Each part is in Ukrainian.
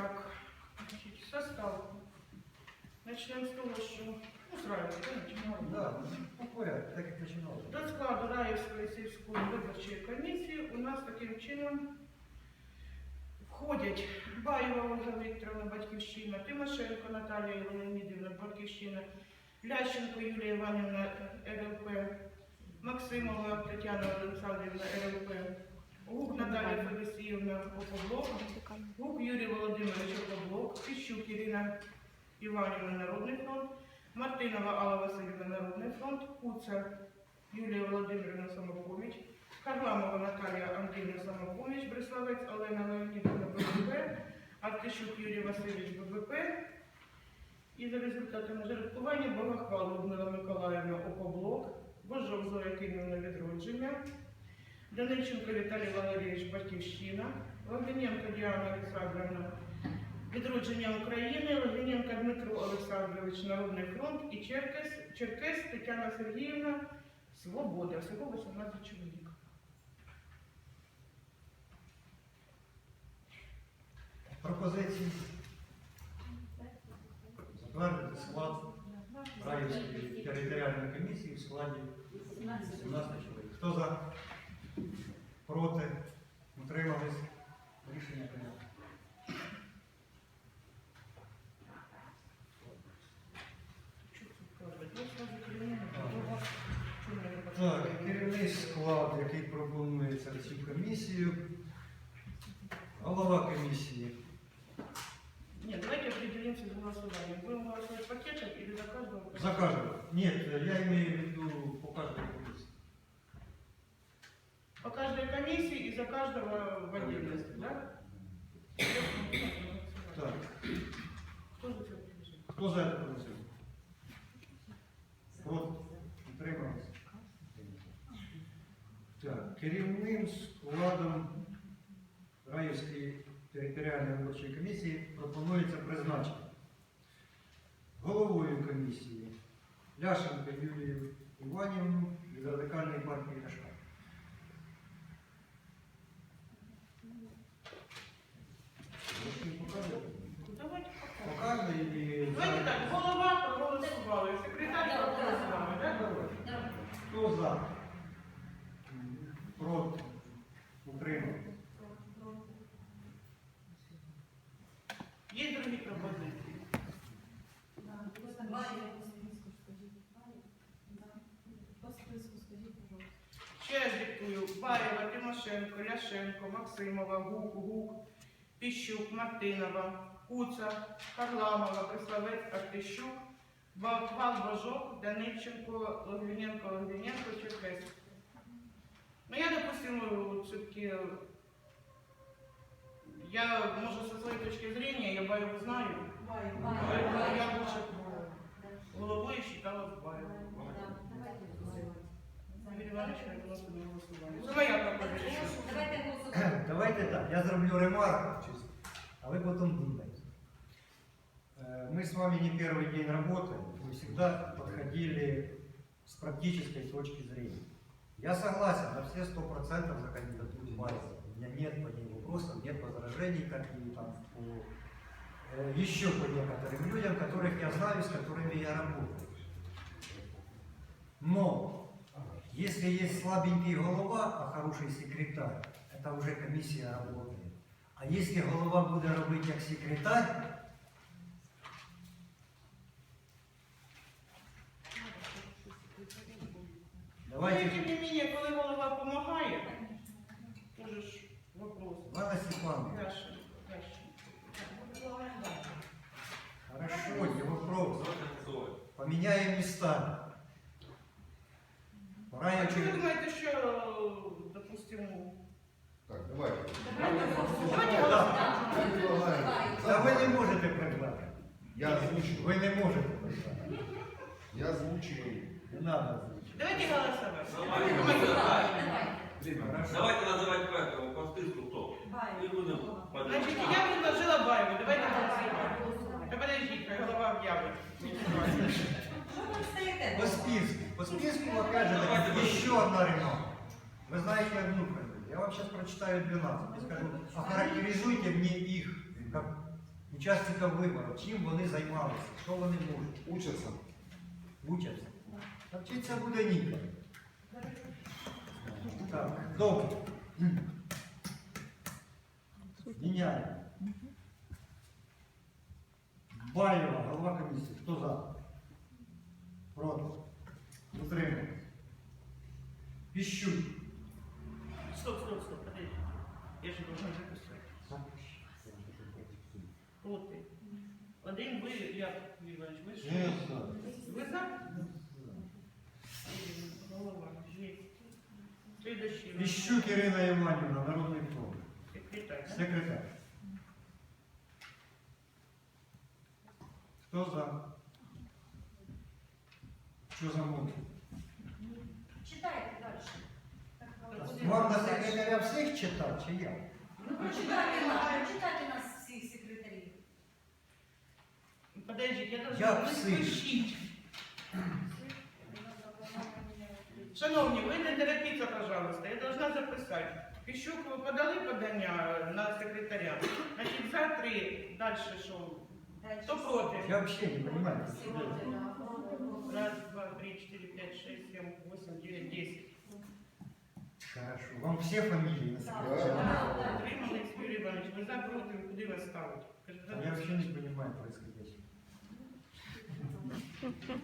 так. Значить, состав. Начнемо з того, що ну, зразу, да. Да, по порядку, так як починали. До складу Раївської сільської виборчої комісії у нас таким чином входять Баєва Ольга Вікторовна, Батьківщина, Тимошенко Наталія Леонідівна, Батьківщина, Лященко Юлія Іванівна, РЛП, Максимова Тетяна Олександрівна, РЛП, Гук Наталія Федосіївна, Опоблок, Гук Юрій Володимирович Опоблок, Піщук Ірина Іванівна, Народний фронт, Мартинова Алла Васильівна, Народний фронт, Куца Юлія Володимирівна Самопоміч, Харламова Наталія Андріївна Самопоміч, Бриславець Олена Леонідівна БВП, Артищук Юрій Васильович БВП. І за результатами жеребкування Богохвал Людмила Миколаївна Опоблок, Божов Зоя Кимівна Відродження, Данильченко Віталій Валерійович Батьківщина, Логвиненко Діана Олександровна Відродження України, Логвиненко Дмитро Олександрович Народний фронт і Черкес, Черкес Тетяна Сергіївна Свобода. Всього 18 чоловік. Пропозиції. пропонується в цю комісію. Голова комісії. Ні, давайте определимся за голосованием. Будем голосовать пакетом или за каждого? За каждого. Нет, я имею в виду по каждой комиссии. По каждой комиссии и за каждого в отдельности, да? Керівним складом Раївської територіальної виборчої комісії пропонується призначити головою комісії Ляшенко Юлію Іванівну від радикальної партії Ляшка. Ви ж не показуєте? Давайте пока. Показує і Давайте так, голова проголосували, секретарь проголосували, да? Хто за? Проти? Утримав? Є другі пропозиції? Ще раз диктую. Тимошенко, Ляшенко, Максимова, Гук, Гук, Піщук, Мартинова, Куца, Харламова, Преславець, Артищук, Балтвал, Божок, Данильченко, Логвиненко, Логвиненко, Черкес. Ну, я, допустим, все-таки, я, может, со своей точки зрения, я Баеву знаю, поэтому я лучше головой считала Баеву. Давайте так, я зроблю ремарку, а вы потом думайте. Мы с вами не первый день работаем, вы всегда подходили с практической точки зрения. Я согласен на все сто процентов за кандидатуру Баева. У меня нет по ней вопросов, нет возражений, как и там по, э, еще по некоторым людям, которых я знаю, с которыми я работаю. Но если есть слабенький голова, а хороший секретарь, это уже комиссия работает. А если голова буде робити як секретарь, Ну, давайте, тим не менее, коли голова допомагає, тоже ж вопрос. Ладно, Степановна, Дальше, дальше. хорошо, не вопрос. Поменяем местами. Пора А я чи ви через- думаєте, що, допустимо, Так, давайте. давайте Да. голосуємо. Та ви не можете предлагати. Я озвучу. Ви не можете предлагати. Я озвучиваю. Не надо озвучити. Давайте голосувати. Хорошо. Давайте називати першого по списку хто. І будемо Значить, я предложила Баєву, давайте голосуємо. Та подождіть, хай голова об'явить. По списку. По списку, опять же, таки, еще одна ремарка. Вы знаете одну фамилию. Я вам сейчас прочитаю 12 и скажу, охарактеризуйте мне их как учасників виборів, чим вони займалися, що вони можуть, Учатся. учаться. Та вчитися буде ніколи. Так, добре. Міняємо. Баєва, голова комісії. Хто за? Проти. Утримує. Піщук. Стоп, стоп, стоп, подожди. Я же должна записать. Проти. Один ви, я, Іванович, ви що? Ви за? Голова, є. Следующий. Піщук Ірина Іванівна, Народний фронт. Секретарь. да? Секретар. Хто за? Що за мовки? Читайте далі. Вам на секретаря всіх читати, чи я? Ну, прочитайте нас, прочитайте нас всіх секретарів. Подождите, я должна Я псих. спишіть. Шановні, ви не торопіться, пожалуйста, я должна записати. Піщук, ви подали подання на секретаря. Значить, за три, далі що? Хто проти? Я взагалі не розумію. Раз, два, три, четыре, пять, шесть, семь, восемь, девять, десять. Хорошо. Вам всі фамілії на секретаря? Да. Отримали, Юрій Іванович, ви за проти, куди вас ставити? Я вообще не понимаю происходящего.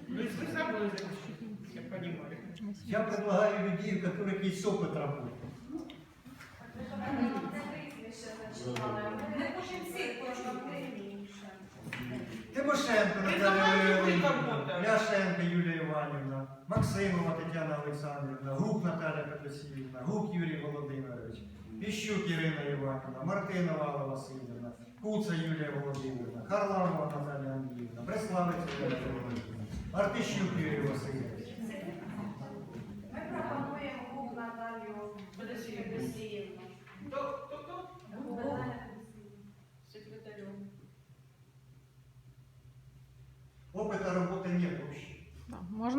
Ви ви за були захищені, я розумію. Я предлагаю людей, у которых есть опыт работы. Ми хочемо всіх почути. Тимошенко Наталія робота? Ляшенко Юлія Іванівна, Максимова Тетяна Олександрівна, Гук Наталя Петросіївна, Гук Юрій Володимирович, Піщук Ірина Іванівна, Мартинова Алла Васильівна, Куца Юлія Володимирівна, Харламова Наталія Андріївна, Бреславець Юлія Володимирівна, Артищук Юрій Васильович.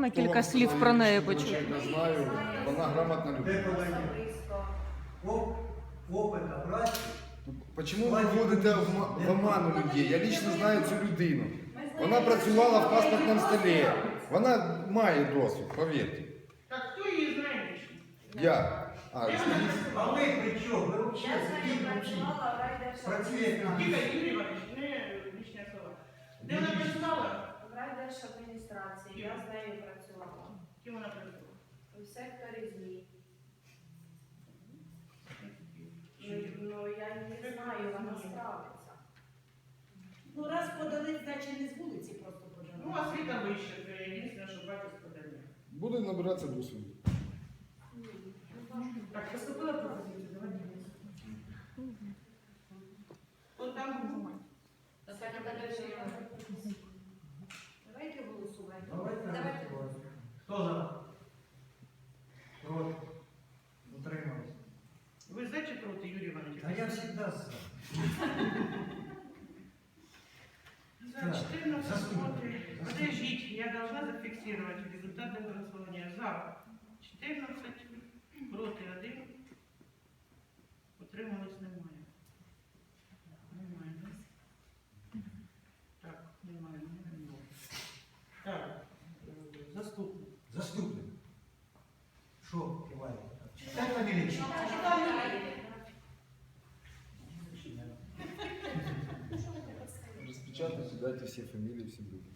Можна кілька слів про неї почути? Я знаю, вона грамотна Де людина. коли є? Оп, опита праці. Почему ви вводите в ма- в оману людей? Я лично знаю цю людину. Вона працювала в паспортному столі. Вона має досвід, повірте. Так, хто її знає більше? Я. А, Де скажіть, вона А працювала? ви при чому? Ви Я взагалі з нею сидіть в працювала в райдержадміністрації. Працює Тихо, Юрій Іванович, не лишня слова. Де вона працювала? Я з нею працювала. Ким вона працювала? У секторі ЗМІ. Ну, я не знаю, вона справиться. Ну, раз подали, значить не з вулиці просто Ну, подали. освіта вища, це єдине, що бачу з подання. буде набиратися досвіду. Так, поступила пропозиція, давайте голосуємо. От там Давайте голосувати. Давайте Давайте. голосувати. Хто за? Проти? Утримався. ви за чи проти, Юрій Іванович? А я завжди за. За 14 против. Подождите, я должна зафиксировать результаты голосования. За 14, против 1. Утрималось всі фамілії, всі люди.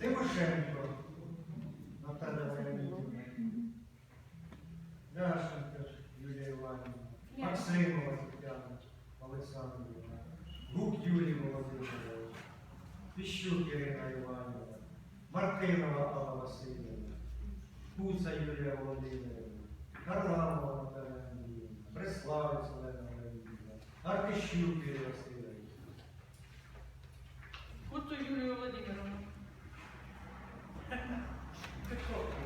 Тимошенко. Наталя Леонідівна. Ляшенко Юлія Іванівна. Максимова Тетяна Олександрівна. Гук Юрій Володимирович. Піщук Ірина Іванівна. Мартинова Алла Васильівна. Куца Юлія Володимирівна. Харламова Наталя Андріївна. Преславець Олена Леонідівна. Артищук Юрій Васильович. Куцу Юлію Володимировну. Так, що?